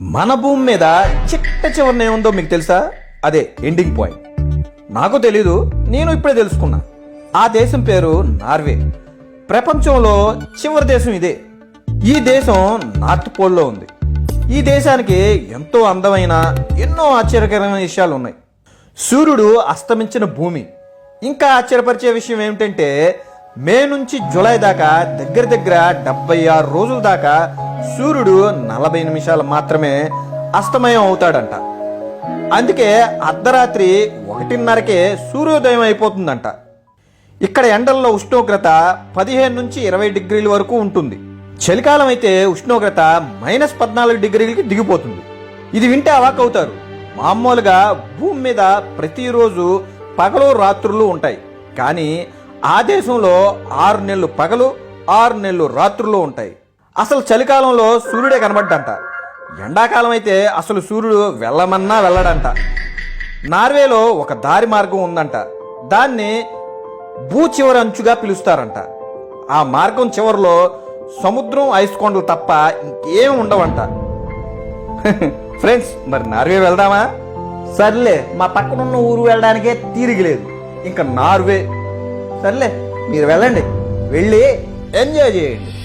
మన భూమి మీద చిట్ట చివరిన ఏముందో మీకు తెలుసా? అదే ఎండింగ్ పాయింట్ నాకు తెలీదు నేను ఇప్పుడే తెలుసుకున్నా. ఆ దేశం పేరు నార్వే. ప్రపంచంలో చివరి దేశం ఇదే. ఈ దేశం నార్త్ పోల్లో ఉంది. ఈ దేశానికి ఎంతో అందమైన ఎన్నో ఆశ్చర్యకరమైన విషయాలు ఉన్నాయి. సూర్యుడు అస్తమించిన భూమి. ఇంకా ఆశ్చర్యపరిచే విషయం ఏమిటంటే మే నుంచి జూలై దాకా దగ్గర దగ్గర డెబ్బై ఆరు రోజుల దాకా సూర్యుడు నలభై నిమిషాలు మాత్రమే అస్తమయం అవుతాడంట. అందుకే అర్ధరాత్రి ఒకటిన్నరకే సూర్యోదయం అయిపోతుందంట. ఇక్కడ ఎండల్లో ఉష్ణోగ్రత పదిహేను నుంచి ఇరవై డిగ్రీల వరకు ఉంటుంది. చలికాలం అయితే ఉష్ణోగ్రత మైనస్ పద్నాలుగు డిగ్రీలకి దిగిపోతుంది. ఇది వింటే అవాక్ అవుతారు. మామూలుగా భూమి మీద ప్రతిరోజు పగలు రాత్రులు ఉంటాయి. కానీ ఆ దేశంలో ఆరు నెలలు పగలు ఆరు నెలలు రాత్రులు ఉంటాయి. అసలు చలికాలంలో సూర్యుడే కనబడ్డంట. ఎండాకాలం అయితే అసలు సూర్యుడు వెళ్ళమన్నా వెళ్ళడంట. నార్వేలో ఒక దారి మార్గం ఉందంట. దాన్ని భూ చివరి అంచుగా పిలుస్తారంట. ఆ మార్గం చివరిలో సముద్రం ఐస్ కొండలు తప్ప ఇంకేం ఉండవంట. ఫ్రెండ్స్ మరి నార్వే వెళ్దామా? సర్లే మా పక్కనున్న ఊరు వెళ్ళడానికే తీరిగి లేదు. ఇంకా నార్వే. సర్లే మీరు వెళ్ళండి. వెళ్ళి ఎంజాయ్ చేయండి.